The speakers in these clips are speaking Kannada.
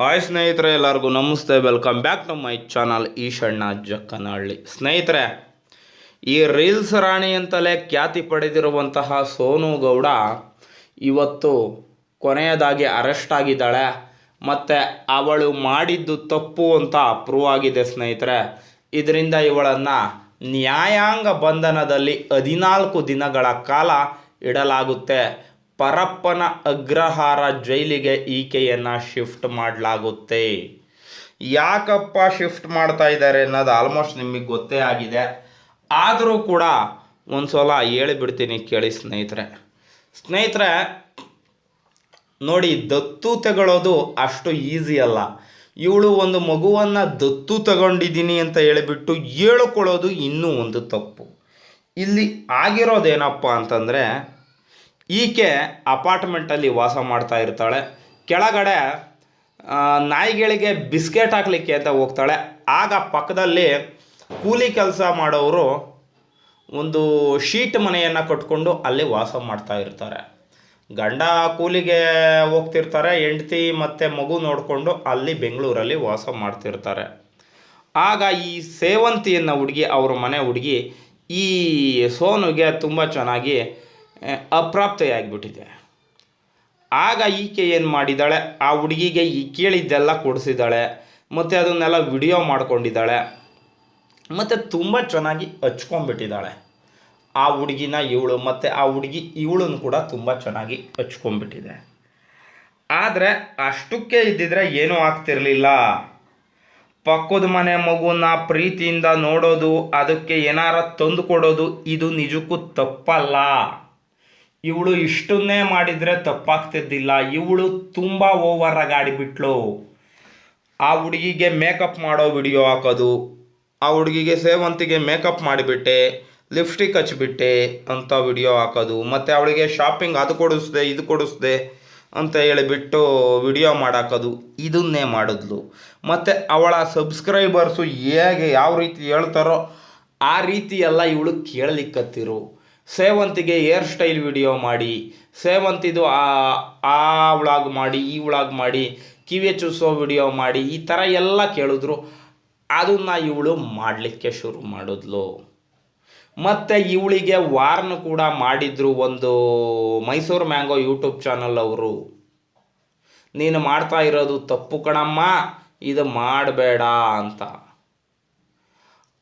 ಹಾಯ್ ಸ್ನೇಹಿತರೆ, ಎಲ್ಲರಿಗೂ ನಮಸ್ತೆ. Welcome back to my channel Eshanna Jakkanahalli. ಸ್ನೇಹಿತರೆ, ಈ ರೀಲ್ಸ್ ರಾಣಿ ಅಂತಲೇ ಖ್ಯಾತಿ ಪಡೆದಿರುವಂತಹ ಸೋನು ಗೌಡ ಇವತ್ತು ಕೊನೆಯದಾಗಿ ಅರೆಸ್ಟ್ ಆಗಿದ್ದಾಳೆ. ಮತ್ತು ಅವಳು ಮಾಡಿದ್ದು ತಪ್ಪು ಅಂತ ಪ್ರೂವ್ ಆಗಿದೆ ಸ್ನೇಹಿತರೆ. ಇದರಿಂದ ಇವಳನ್ನು ನ್ಯಾಯಾಂಗ ಬಂಧನದಲ್ಲಿ ಹದಿನಾಲ್ಕು ದಿನಗಳ ಕಾಲ ಇಡಲಾಗುತ್ತೆ. ಪರಪ್ಪನ ಅಗ್ರಹಾರ ಜೈಲಿಗೆ ಈಕೆಯನ್ನು ಶಿಫ್ಟ್ ಮಾಡಲಾಗುತ್ತೆ. ಯಾಕಪ್ಪ ಶಿಫ್ಟ್ ಮಾಡ್ತಾ ಇದ್ದಾರೆ ಅನ್ನೋದು ಆಲ್ಮೋಸ್ಟ್ ನಿಮಗೆ ಗೊತ್ತೇ ಆಗಿದೆ. ಆದರೂ ಕೂಡ ಒಂದು ಸಲ ಹೇಳಿಬಿಡ್ತೀನಿ ಕೇಳಿ ಸ್ನೇಹಿತರೆ. ಸ್ನೇಹಿತರೆ, ನೋಡಿ ದತ್ತು ತಗೊಳ್ಳೋದು ಅಷ್ಟು ಈಸಿ ಅಲ್ಲ. ಇವಳು ಒಂದು ಮಗುವನ್ನು ದತ್ತು ತಗೊಂಡಿದ್ದೀನಿ ಅಂತ ಹೇಳಿಬಿಟ್ಟು ಹೇಳ್ಕೊಳ್ಳೋದು ಇನ್ನೂ ಒಂದು ತಪ್ಪು. ಇಲ್ಲಿ ಆಗಿರೋದೇನಪ್ಪ ಅಂತಂದರೆ ಈಕೆ ಅಪಾರ್ಟ್ಮೆಂಟಲ್ಲಿ ವಾಸ ಮಾಡ್ತಾ ಇರ್ತಾಳೆ. ಕೆಳಗಡೆ ನಾಯಿಗಳಿಗೆ ಬಿಸ್ಕೆಟ್ ಹಾಕ್ಲಿಕ್ಕೆ ಅಂತ ಹೋಗ್ತಾಳೆ. ಆಗ ಪಕ್ಕದಲ್ಲಿ ಕೂಲಿ ಕೆಲಸ ಮಾಡೋರು ಒಂದು ಶೀಟ್ ಮನೆಯನ್ನು ಕಟ್ಕೊಂಡು ಅಲ್ಲಿ ವಾಸ ಮಾಡ್ತಾ ಇರ್ತಾರೆ. ಗಂಡ ಕೂಲಿಗೆ ಹೋಗ್ತಿರ್ತಾರೆ, ಹೆಂಡ್ತಿ ಮತ್ತು ಮಗು ನೋಡಿಕೊಂಡು ಅಲ್ಲಿ ಬೆಂಗಳೂರಲ್ಲಿ ವಾಸ ಮಾಡ್ತಿರ್ತಾರೆ. ಆಗ ಈ ಸೇವಂತಿಯನ್ನು ಹುಡುಗಿ, ಅವ್ರ ಮನೆ ಹುಡುಗಿ ಈ ಸೋನುಗೆ ತುಂಬ ಚೆನ್ನಾಗಿ ಅಪ್ರಾಪ್ತೆಯಾಗಿಬಿಟ್ಟಿದೆ. ಆಗ ಈಕೆ ಏನು ಮಾಡಿದ್ದಾಳೆ ಆ ಹುಡುಗಿಗೆ ಈ ಕೇಳಿದ್ದೆಲ್ಲ ಕೊಡಿಸಿದ್ದಾಳೆ ಮತ್ತು ಅದನ್ನೆಲ್ಲ ವಿಡಿಯೋ ಮಾಡ್ಕೊಂಡಿದ್ದಾಳೆ ಮತ್ತು ತುಂಬ ಚೆನ್ನಾಗಿ ಹಚ್ಕೊಂಡ್ಬಿಟ್ಟಿದ್ದಾಳೆ ಆ ಹುಡುಗಿನ ಇವಳು ಮತ್ತು ಆ ಹುಡುಗಿ ಇವಳನ್ನು ಕೂಡ ತುಂಬ ಚೆನ್ನಾಗಿ ಹಚ್ಕೊಂಡ್ಬಿಟ್ಟಿದೆ. ಆದರೆ ಅಷ್ಟಕ್ಕೆ ಇದ್ದಿದ್ರೆ ಏನೂ ಆಗ್ತಿರಲಿಲ್ಲ. ಪಕ್ಕದ ಮನೆ ಮಗುನ ಪ್ರೀತಿಯಿಂದ ನೋಡೋದು, ಅದಕ್ಕೆ ಏನಾರ ತಂದು ಕೊಡೋದು, ಇದು ನಿಜಕ್ಕೂ ತಪ್ಪಲ್ಲ. ಇವಳು ಇಷ್ಟನ್ನೇ ಮಾಡಿದರೆ ತಪ್ಪಾಗ್ತಿದ್ದಿಲ್ಲ. ಇವಳು ತುಂಬ ಓವರ್ ಆಡಿಬಿಟ್ಲು ಆ ಹುಡುಗಿಗೆ ಮೇಕಪ್ ಮಾಡೋ ವಿಡಿಯೋ ಹಾಕೋದು, ಆ ಹುಡುಗಿಗೆ ಸೇವಂತಿಗೆ ಮೇಕಪ್ ಮಾಡಿಬಿಟ್ಟೆ ಲಿಪ್ಸ್ಟಿಕ್ ಹಚ್ಚಿಬಿಟ್ಟೆ ಅಂತ ವಿಡಿಯೋ ಹಾಕೋದು, ಮತ್ತು ಅವಳಿಗೆ ಶಾಪಿಂಗ್ ಅದು ಕೊಡಿಸ್ದೆ, ಇದು ಕೊಡಿಸ್ದೆ ಅಂತ ಹೇಳಿಬಿಟ್ಟು ವಿಡಿಯೋ ಮಾಡಾಕೋದು, ಇದನ್ನೇ ಮಾಡಿದ್ಲು. ಮತ್ತು ಅವಳ ಸಬ್ಸ್ಕ್ರೈಬರ್ಸು ಹೇಗೆ, ಯಾವ ರೀತಿ ಹೇಳ್ತಾರೋ ಆ ರೀತಿ ಎಲ್ಲ ಇವಳು ಕೇಳಲಿಕ್ಕತ್ತಿರು. ಸೇವಂತಿಗೆ ಏರ್ ಸ್ಟೈಲ್ ವಿಡಿಯೋ ಮಾಡಿ, ಸೇವಂತಿದು ಆ ವ್ಲಾಗ್ ಮಾಡಿ, ಈ ವ್ಲಾಗ್ ಮಾಡಿ, ಕಿವಿ ಚೂಸೋ ವಿಡಿಯೋ ಮಾಡಿ, ಈ ಥರ ಎಲ್ಲ ಕೇಳಿದ್ರು. ಅದನ್ನು ಇವಳು ಮಾಡಲಿಕ್ಕೆ ಶುರು ಮಾಡಿದ್ಲು. ಮತ್ತು ಇವಳಿಗೆ ವಾರ್ನ್ ಕೂಡ ಮಾಡಿದ್ರು ಒಂದು ಮೈಸೂರು ಮ್ಯಾಂಗೋ ಯೂಟ್ಯೂಬ್ ಚಾನಲ್ ಅವರು. ನೀನು ಮಾಡ್ತಾ ಇರೋದು ತಪ್ಪು ಕಣಮ್ಮ, ಇದು ಮಾಡಬೇಡ ಅಂತ.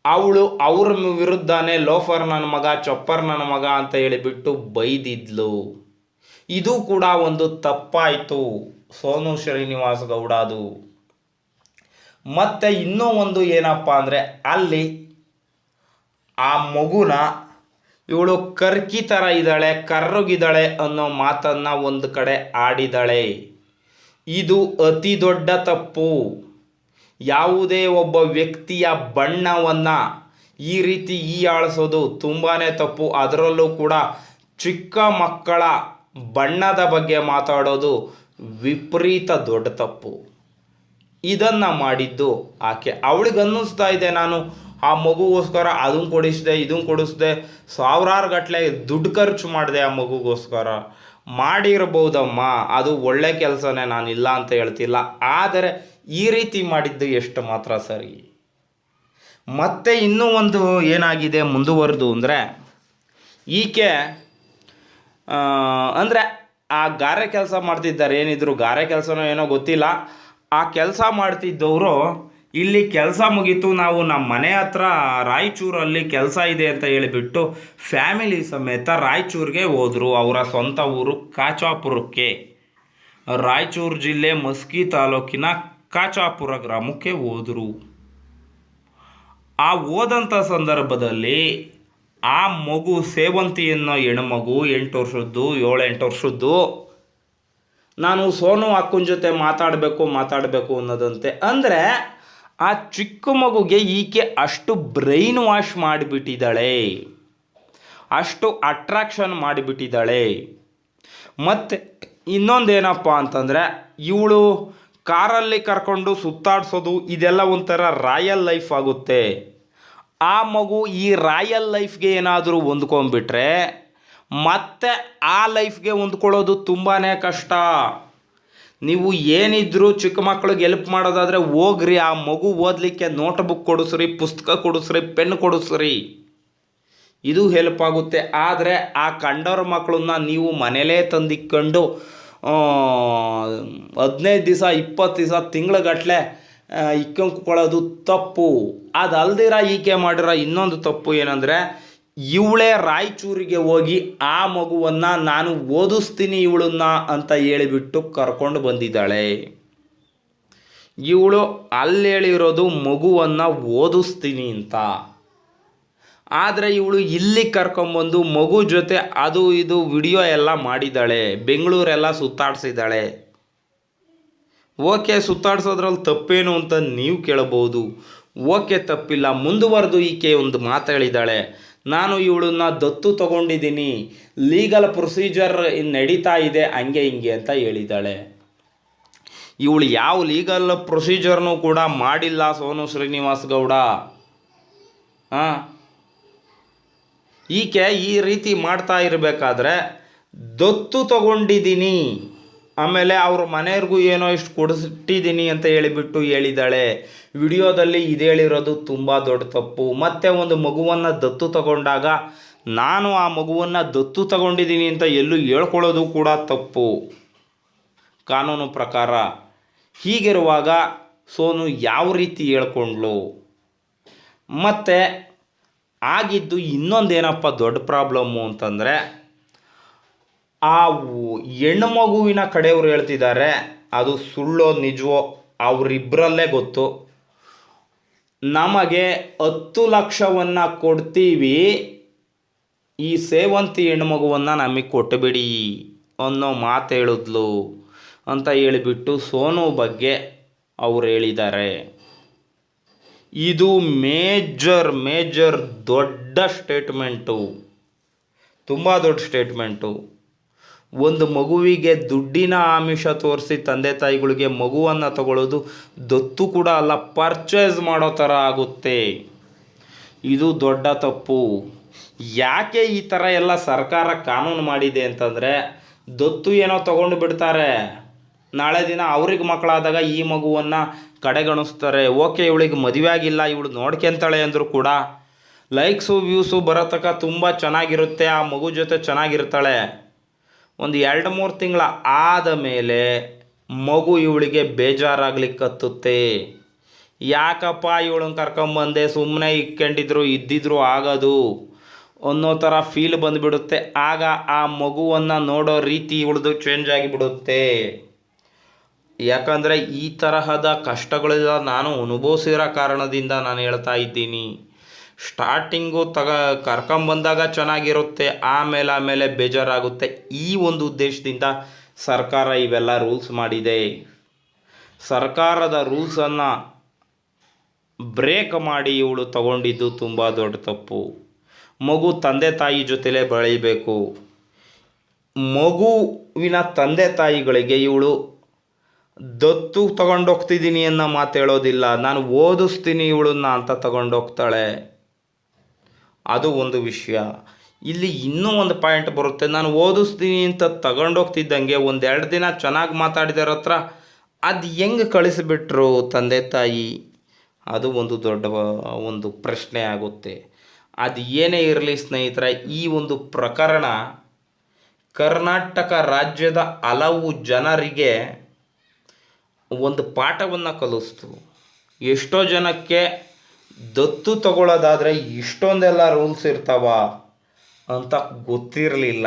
ಅವಳು ಅವ್ರ ವಿರುದ್ಧನೇ ಲೋಫರ್ ನನ್ನ ಮಗ, ಚೊಪ್ಪರ್ ನನ್ನ ಮಗ ಅಂತ ಹೇಳಿಬಿಟ್ಟು ಬೈದಿದ್ಲು. ಇದು ಕೂಡ ಒಂದು ತಪ್ಪಾಯಿತು. ಸೋನು ಶ್ರೀನಿವಾಸ್ ಗೌಡ ಅದು. ಮತ್ತು ಇನ್ನೂ ಒಂದು ಏನಪ್ಪ ಅಂದರೆ ಅಲ್ಲಿ ಆ ಮಗುನ ಇವಳು ಕರ್ಕಿ ಥರ ಇದ್ದಾಳೆ, ಕರ್ರಗಿದ್ದಾಳೆ ಅನ್ನೋ ಮಾತನ್ನು ಒಂದು ಕಡೆ ಆಡಿದಾಳೆ. ಇದು ಅತಿ ದೊಡ್ಡ ತಪ್ಪು. ಯಾವುದೇ ಒಬ್ಬ ವ್ಯಕ್ತಿಯ ಬಣ್ಣವನ್ನು ಈ ರೀತಿ ಈ ಆಳಿಸೋದು ತುಂಬಾ ತಪ್ಪು. ಅದರಲ್ಲೂ ಕೂಡ ಚಿಕ್ಕ ಮಕ್ಕಳ ಬಣ್ಣದ ಬಗ್ಗೆ ಮಾತಾಡೋದು ವಿಪರೀತ ದೊಡ್ಡ ತಪ್ಪು. ಇದನ್ನು ಮಾಡಿದ್ದು ಆಕೆ. ಅವಳಿಗೆ ಅನ್ನಿಸ್ತಾ ಇದೆ ನಾನು, ಆ ಮಗುಗೋಸ್ಕರ ಅದನ್ನು ಕೊಡಿಸಿದೆ, ಇದನ್ನು ಕೊಡಿಸಿದೆ, ಸಾವಿರಾರು ಗಟ್ಟಲೆ ದುಡ್ಡು ಖರ್ಚು ಮಾಡಿದೆ ಆ ಮಗುಗೋಸ್ಕರ. ಮಾಡಿರ್ಬೋದಮ್ಮ, ಅದು ಒಳ್ಳೆ ಕೆಲಸನೇ, ನಾನು ಇಲ್ಲ ಅಂತ ಹೇಳ್ತಿಲ್ಲ. ಆದರೆ ಈ ರೀತಿ ಮಾಡಿದ್ದು ಎಷ್ಟು ಮಾತ್ರ ಸರಿ. ಮತ್ತೆ ಇನ್ನೂ ಒಂದು ಏನಾಗಿದೆ ಮುಂದುವರೆದು ಅಂದರೆ, ಈಕೆ ಅಂದರೆ ಆ ಗಾರೆ ಕೆಲಸ ಮಾಡ್ತಿದ್ದಾರೆ, ಏನಿದ್ರು ಗಾರೆ ಕೆಲಸನೋ ಏನೋ ಗೊತ್ತಿಲ್ಲ. ಆ ಕೆಲಸ ಮಾಡ್ತಿದ್ದವರು ಇಲ್ಲಿ ಕೆಲಸ ಮುಗೀತು, ನಾವು ನಮ್ಮ ಮನೆ ಹತ್ರ ರಾಯಚೂರಲ್ಲಿ ಕೆಲಸ ಇದೆ ಅಂತ ಹೇಳಿಬಿಟ್ಟು ಫ್ಯಾಮಿಲಿ ಸಮೇತ ರಾಯಚೂರಿಗೆ ಹೋದರು, ಅವರ ಸ್ವಂತ ಊರು ಕಾಚಾಪುರಕ್ಕೆ. ರಾಯಚೂರು ಜಿಲ್ಲೆ ಮಸ್ಕಿ ತಾಲೂಕಿನ ಕಾಚಾಪುರ ಗ್ರಾಮಕ್ಕೆ ಹೋದರು. ಆ ಹೋದಂಥ ಸಂದರ್ಭದಲ್ಲಿ ಆ ಮಗು ಸೇವಂತಿ ಅನ್ನೋ ಹೆಣ್ಮಗು ಎಂಟು ವರ್ಷದ್ದು ಏಳು ಎಂಟು ವರ್ಷದ್ದು, ನಾನು ಸೋನು ಅಕ್ಕನ ಜೊತೆ ಮಾತಾಡಬೇಕು ಮಾತಾಡಬೇಕು ಅನ್ನೋದಂತೆ. ಅಂದರೆ ಆ ಚಿಕ್ಕ ಮಗುಗೆ ಈಕೆ ಅಷ್ಟು ಬ್ರೈನ್ ವಾಶ್ ಮಾಡಿಬಿಟ್ಟಿದ್ದಾಳೆ ಅಷ್ಟು ಅಟ್ರಾಕ್ಷನ್ ಮಾಡಿಬಿಟ್ಟಿದ್ದಾಳೆ ಮತ್ತು ಇನ್ನೊಂದೇನಪ್ಪ ಅಂತಂದರೆ ಇವಳು ಕಾರಲ್ಲಿ ಕರ್ಕೊಂಡು ಸುತ್ತಾಡ್ಸೋದು ಇದೆಲ್ಲ ಒಂಥರ ರಾಯಲ್ ಲೈಫ್ ಆಗುತ್ತೆ. ಆ ಮಗು ಈ ರಾಯಲ್ ಲೈಫ್ಗೆ ಏನಾದರೂ ಹೊಂದ್ಕೊಂಡ್ಬಿಟ್ರೆ ಮತ್ತೆ ಆ ಲೈಫ್ಗೆ ಹೊಂದ್ಕೊಳ್ಳೋದು ತುಂಬಾ ಕಷ್ಟ. ನೀವು ಏನಿದ್ರು ಚಿಕ್ಕ ಮಕ್ಳಿಗೆ ಹೆಲ್ಪ್ ಮಾಡೋದಾದರೆ ಹೋಗ್ರಿ, ಆ ಮಗು ಓದಲಿಕ್ಕೆ ನೋಟ್ ಬುಕ್ ಕೊಡಿಸ್ರಿ, ಪುಸ್ತಕ ಕೊಡಿಸ್ರಿ ಪೆನ್ ಕೊಡಿಸ್ರಿ. ಇದು ಹೆಲ್ಪ್ ಆಗುತ್ತೆ. ಆದರೆ ಆ ಕಂಡವ್ರ ಮಕ್ಕಳನ್ನ ನೀವು ಮನೇಲೇ ತಂದಿಕ್ಕೊಂಡು ಹದಿನೈದು ದಿವಸ ಇಪ್ಪತ್ತು ದಿವಸ ತಿಂಗಳಗಟ್ಟಲೆ ಇಕ್ಕೊಂಕೊಳ್ಳೋದು ತಪ್ಪು. ಅದಲ್ದಿರ ಈಕೆ ಮಾಡಿರೋ ಇನ್ನೊಂದು ತಪ್ಪು ಏನಂದರೆ ಇವಳೇ ರಾಯಚೂರಿಗೆ ಹೋಗಿ ಆ ಮಗುವನ್ನು ನಾನು ಓದಿಸ್ತೀನಿ ಇವಳನ್ನ ಅಂತ ಹೇಳಿಬಿಟ್ಟು ಕರ್ಕೊಂಡು ಬಂದಿದ್ದಾಳೆ. ಇವಳು ಅಲ್ಲಿ ಹೇಳಿರೋದು ಮಗುವನ್ನು ಓದಿಸ್ತೀನಿ ಅಂತ. ಆದರೆ ಇವಳು ಇಲ್ಲಿ ಕರ್ಕೊಂಬಂದು ಮಗು ಜೊತೆ ಅದು ಇದು ವಿಡಿಯೋ ಎಲ್ಲ ಮಾಡಿದ್ದಾಳೆ. ಬೆಂಗಳೂರೆಲ್ಲ ಸುತ್ತಾಡಿಸಿದ್ದಾಳೆ. ಓಕೆ, ಸುತ್ತಾಡ್ಸೋದ್ರಲ್ಲಿ ತಪ್ಪೇನು ಅಂತ ನೀವು ಕೇಳಬಹುದು. ಓಕೆ, ತಪ್ಪಿಲ್ಲ, ಮುಂದುವರೆದು ಈಕೆ ಒಂದು ಮಾತು ಹೇಳಿದ್ದಾಳೆ ನಾನು ಇವಳನ್ನ ದತ್ತು ತಗೊಂಡಿದ್ದೀನಿ. ಲೀಗಲ್ ಪ್ರೊಸೀಜರ್ ನಡೀತಾ ಇದೆ, ಹಂಗೆ ಹಿಂಗೆ ಅಂತ ಹೇಳಿದ್ದಾಳೆ. ಇವಳು ಯಾವ ಲೀಗಲ್ ಪ್ರೊಸೀಜರ್ನೂ ಕೂಡ ಮಾಡಿಲ್ಲ ಸೋನು ಶ್ರೀನಿವಾಸ್ ಗೌಡ. ಹಾಂ ಈಕೆ ಈ ರೀತಿ ಮಾಡ್ತಾ ಇರಬೇಕಾದ್ರೆ ದತ್ತು ತಗೊಂಡಿದ್ದೀನಿ. ಆಮೇಲೆ ಅವ್ರ ಮನೆಯವ್ರಿಗೂ ಏನೋ ಇಷ್ಟು ಕೊಡಿಸಿಟ್ಟಿದ್ದೀನಿ ಅಂತ ಹೇಳಿಬಿಟ್ಟು ಹೇಳಿದ್ದಾಳೆ ವಿಡಿಯೋದಲ್ಲಿ ಇದು ಹೇಳಿರೋದು ತುಂಬ ದೊಡ್ಡ ತಪ್ಪು. ಮತ್ತೆ ಒಂದು ಮಗುವನ್ನು ದತ್ತು ತಗೊಂಡಾಗ ನಾನು ಆ ಮಗುವನ್ನು ದತ್ತು ತಗೊಂಡಿದ್ದೀನಿ ಅಂತ ಎಲ್ಲೂ ಹೇಳ್ಕೊಳ್ಳೋದು ಕೂಡ ತಪ್ಪು. ಕಾನೂನು ಪ್ರಕಾರ. ಹೀಗಿರುವಾಗ ಸೋನು ಯಾವ ರೀತಿ ಹೇಳ್ಕೊಂಡ್ಲು? ಮತ್ತು ಆಗಿದ್ದು ಇನ್ನೊಂದೇನಪ್ಪ ದೊಡ್ಡ ಪ್ರಾಬ್ಲಮ್ಮು ಅಂತಂದರೆ ಆ ಹೆಣ್ಣು ಮಗುವಿನ ಕಡೆಯವರು ಹೇಳ್ತಿದ್ದಾರೆ, ಅದು ಸುಳ್ಳೋ ನಿಜವೋ ಅವರಿಬ್ಬರಲ್ಲೇ ಗೊತ್ತು. ನಮಗೆ ಹತ್ತು ಲಕ್ಷವನ್ನು ಕೊಡ್ತೀವಿ, ಈ ಸೇವಂತಿ ಹೆಣ್ಣು ಮಗುವನ್ನು ನಮಗೆ ಕೊಟ್ಟುಬಿಡಿ ಅನ್ನೋ ಮಾತು ಹೇಳಿದ್ಲು ಅಂತ ಹೇಳಿಬಿಟ್ಟು ಸೋನು ಬಗ್ಗೆ ಅವ್ರು ಹೇಳಿದ್ದಾರೆ. ಇದು ಮೇಜರ್ ಮೇಜರ್ ದೊಡ್ಡ ಸ್ಟೇಟ್ಮೆಂಟು. ತುಂಬ ದೊಡ್ಡ ಸ್ಟೇಟ್ಮೆಂಟು. ಒಂದು ಮಗುವಿಗೆ ದುಡ್ಡಿನ ಆಮಿಷ ತೋರಿಸಿ ತಂದೆ ತಾಯಿಗಳಿಗೆ ಮಗುವನ್ನು ತಗೊಳ್ಳೋದು ದತ್ತು ಕೂಡ ಅಲ್ಲ ಪರ್ಚೇಸ್ ಮಾಡೋ ಥರ ಆಗುತ್ತೆ. ಇದು ದೊಡ್ಡ ತಪ್ಪು. ಯಾಕೆ ಈ ಥರ ಎಲ್ಲ ಸರ್ಕಾರ ಕಾನೂನು ಮಾಡಿದೆ ಅಂತಂದರೆ, ದತ್ತು ಏನೋ ತಗೊಂಡು ಬಿಡ್ತಾರೆ. ನಾಳೆ ದಿನ ಅವ್ರಿಗೆ ಮಕ್ಕಳಾದಾಗ ಈ ಮಗುವನ್ನು ಕಡೆಗಣಿಸ್ತಾರೆ. ಓಕೆ, ಇವಳಿಗೆ ಮದುವೆ ಆಗಿಲ್ಲ, ಇವಳು ನೋಡ್ಕೊಂತಾಳೆ ಅಂದರೂ ಕೂಡ ಲೈಕ್ಸು ವ್ಯೂಸು ಬರೋ ತನಕ ತುಂಬ ಚೆನ್ನಾಗಿರುತ್ತೆ, ಆ ಮಗು ಜೊತೆ ಚೆನ್ನಾಗಿರ್ತಾಳೆ. ಒಂದು ಎರಡು ಮೂರು ತಿಂಗಳ ಆದ ಮೇಲೆ ಮಗು ಇವಳಿಗೆ ಬೇಜಾರಾಗ್ಲಿಕ್ಕತ್ತುತ್ತೆ ಯಾಕಪ್ಪ ಇವಳನ್ನ ಕರ್ಕೊಂಬಂದೆ ಸುಮ್ಮನೆ ಇಕ್ಕೊಂಡಿದ್ರು, ಇದ್ದಿದ್ರು ಆಗೋದು. ಅನ್ನೋ ಥರ ಫೀಲ್ ಬಂದುಬಿಡುತ್ತೆ. ಆಗ ಆ ಮಗುವನ್ನು ನೋಡೋ ರೀತಿ ಇವಳದು ಚೇಂಜ್ ಆಗಿಬಿಡುತ್ತೆ. ಯಾಕಂದರೆ ಈ ತರಹದ ಕಷ್ಟಗಳೆಲ್ಲ ನಾನು ಅನುಭವಿಸಿರೋ ಕಾರಣದಿಂದ ನಾನು ಹೇಳ್ತಾ ಇದ್ದೀನಿ. ಸ್ಟಾರ್ಟಿಂಗು ತಗ, ಕರ್ಕೊಂಬಂದಾಗ ಚೆನ್ನಾಗಿರುತ್ತೆ, ಆಮೇಲೆ ಆಮೇಲೆ ಬೇಜಾರಾಗುತ್ತೆ. ಈ ಒಂದು ಉದ್ದೇಶದಿಂದ ಸರ್ಕಾರ ಇವೆಲ್ಲ ರೂಲ್ಸ್ ಮಾಡಿದೆ. ಸರ್ಕಾರದ ರೂಲ್ಸನ್ನು ಬ್ರೇಕ್ ಮಾಡಿ ಇವಳು ತಗೊಂಡಿದ್ದು ತುಂಬ ದೊಡ್ಡ ತಪ್ಪು. ಮಗು ತಂದೆ ತಾಯಿ ಜೊತೆಲೇ ಬೆಳೀಬೇಕು. ಮಗುವಿನ ತಂದೆ ತಾಯಿಗಳಿಗೆ ಇವಳು ದತ್ತು ತಗೊಂಡೋಗ್ತಿದ್ದೀನಿ ಅನ್ನೋ ಮಾತು ಹೇಳೋದಿಲ್ಲ. ನಾನು ಓದಿಸ್ತೀನಿ ಇವಳನ್ನ ಅಂತ ತಗೊಂಡೋಗ್ತಾಳೆ. ಅದು ಒಂದು ವಿಷಯ. ಇಲ್ಲಿ ಇನ್ನೂ ಒಂದು ಪಾಯಿಂಟ್ ಬರುತ್ತೆ. ನಾನು ಓದಿಸ್ತೀನಿ ಅಂತ ತಗೊಂಡೋಗ್ತಿದ್ದಂಗೆ ಒಂದೆರಡು ದಿನ ಚೆನ್ನಾಗಿ ಮಾತಾಡಿದಾರ ಹತ್ರ ಅದು ಹೆಂಗೆ ಕಳಿಸಿಬಿಟ್ರು ತಂದೆ ತಾಯಿ? ಅದು ಒಂದು ದೊಡ್ಡ ಒಂದು ಪ್ರಶ್ನೆ ಆಗುತ್ತೆ. ಅದು ಏನೇ ಇರಲಿ ಸ್ನೇಹಿತರ, ಈ ಒಂದು ಪ್ರಕರಣ ಕರ್ನಾಟಕ ರಾಜ್ಯದ ಹಲವು ಜನರಿಗೆ ಒಂದು ಪಾಠವನ್ನು ಕಲಿಸ್ತು. ಎಷ್ಟೋ ಜನಕ್ಕೆ ದತ್ತು ತಗೊಳ್ಳೋದಾದರೆ ಇಷ್ಟೊಂದೆಲ್ಲ ರೂಲ್ಸ್ ಇರ್ತಾವ ಅಂತ ಗೊತ್ತಿರಲಿಲ್ಲ.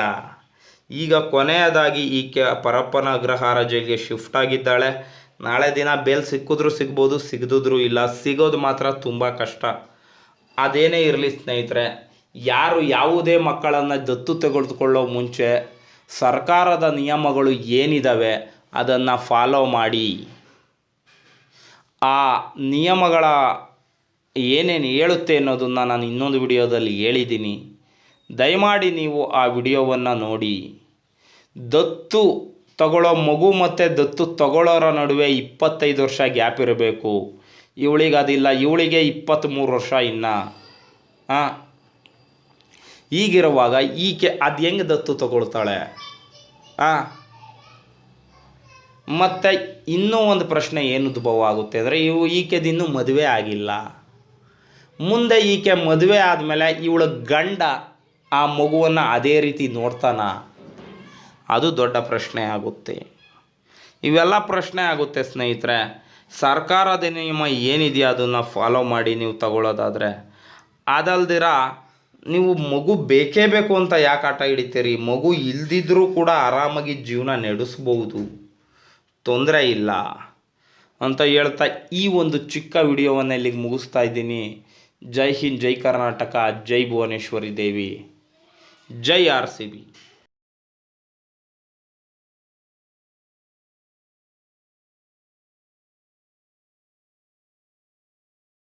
ಈಗ ಕೊನೆಯದಾಗಿ ಈಕೆ ಪರಪ್ಪನ ಅಗ್ರಹಾರ ಜೈಲಿಗೆ ಶಿಫ್ಟ್ ಆಗಿದ್ದಾಳೆ. ನಾಳೆ ದಿನ ಬೇಲ್ ಸಿಕ್ಕಿದ್ರೂ ಸಿಗ್ಬೋದು, ಸಿಗದಿದ್ರೂ ಇಲ್ಲ. ಸಿಗೋದು ಮಾತ್ರ ತುಂಬ ಕಷ್ಟ. ಅದೇನೇ ಇರಲಿ ಸ್ನೇಹಿತರೆ, ಯಾರು ಯಾವುದೇ ಮಕ್ಕಳನ್ನು ದತ್ತು ತೆಗೆದುಕೊಳ್ಳೋ ಮುಂಚೆ ಸರ್ಕಾರದ ನಿಯಮಗಳು ಏನಿದ್ದಾವೆ ಅದನ್ನು ಫಾಲೋ ಮಾಡಿ. ಆ ನಿಯಮಗಳ ಏನೇನು ಹೇಳುತ್ತೆ ಅನ್ನೋದನ್ನು ನಾನು ಇನ್ನೊಂದು ವಿಡಿಯೋದಲ್ಲಿ ಹೇಳಿದ್ದೀನಿ. ದಯಮಾಡಿ ನೀವು ಆ ವಿಡಿಯೋವನ್ನು ನೋಡಿ. ದತ್ತು ತಗೊಳ್ಳೋ ಮಗು ಮತ್ತು ದತ್ತು ತಗೊಳ್ಳೋರ ನಡುವೆ ಇಪ್ಪತ್ತೈದು ವರ್ಷ ಗ್ಯಾಪ್ ಇರಬೇಕು. ಇವಳಿಗೆ ಅದಿಲ್ಲ, ಇವಳಿಗೆ ಇಪ್ಪತ್ತ್ಮೂರು ವರ್ಷ ಇನ್ನ. ಹಾಂ ಈಗಿರುವಾಗ ಈಕೆ ಅದು ಹೆಂಗೆ ದತ್ತು ತಗೊಳ್ತಾಳೆ? ಹಾಂ ಮತ್ತು ಇನ್ನೂ ಒಂದು ಪ್ರಶ್ನೆ ಏನು ಉದ್ಭವ ಆಗುತ್ತೆ ಅಂದರೆ ಇವು ಈಕೆದಿನ್ನೂ ಮದುವೆ ಆಗಿಲ್ಲ. ಮುಂದೆ ಈಕೆ ಮದುವೆ ಆದಮೇಲೆ ಇವಳ ಗಂಡ ಆ ಮಗುವನ್ನು ಅದೇ ರೀತಿ ನೋಡ್ತಾನ? ಅದು ದೊಡ್ಡ ಪ್ರಶ್ನೆ ಆಗುತ್ತೆ. ಇವೆಲ್ಲ ಪ್ರಶ್ನೆ ಆಗುತ್ತೆ ಸ್ನೇಹಿತರೆ. ಸರ್ಕಾರದ ನಿಯಮ ಏನಿದೆಯೋ ಅದನ್ನು ಫಾಲೋ ಮಾಡಿ ನೀವು ತಗೊಳ್ಳೋದಾದರೆ? ಅದಲ್ದಿರ, ನೀವು ಮಗು ಬೇಕೇ ಬೇಕು ಅಂತ ಯಾಕೆ ಆಟ ಹಿಡಿತೀರಿ? ಮಗು ಇಲ್ದಿದ್ರೂ ಕೂಡ ಆರಾಮಾಗಿ ಜೀವನ ನಡೆಸ್ಬೋದು. ತೊಂದರೆ ಇಲ್ಲ ಅಂತ ಹೇಳ್ತಾ ಈ ಒಂದು ಚಿಕ್ಕ ವಿಡಿಯೋವನ್ನು ಇಲ್ಲಿಗೆ ಮುಗಿಸ್ತಾ ಇದ್ದೀನಿ. ಜೈ ಹಿಂದ್ ಜೈ ಕರ್ನಾಟಕ ಜೈ ಭುವನೇಶ್ವರಿ ದೇವಿ ಜೈ ಆರ್ ಸಿ ಬಿ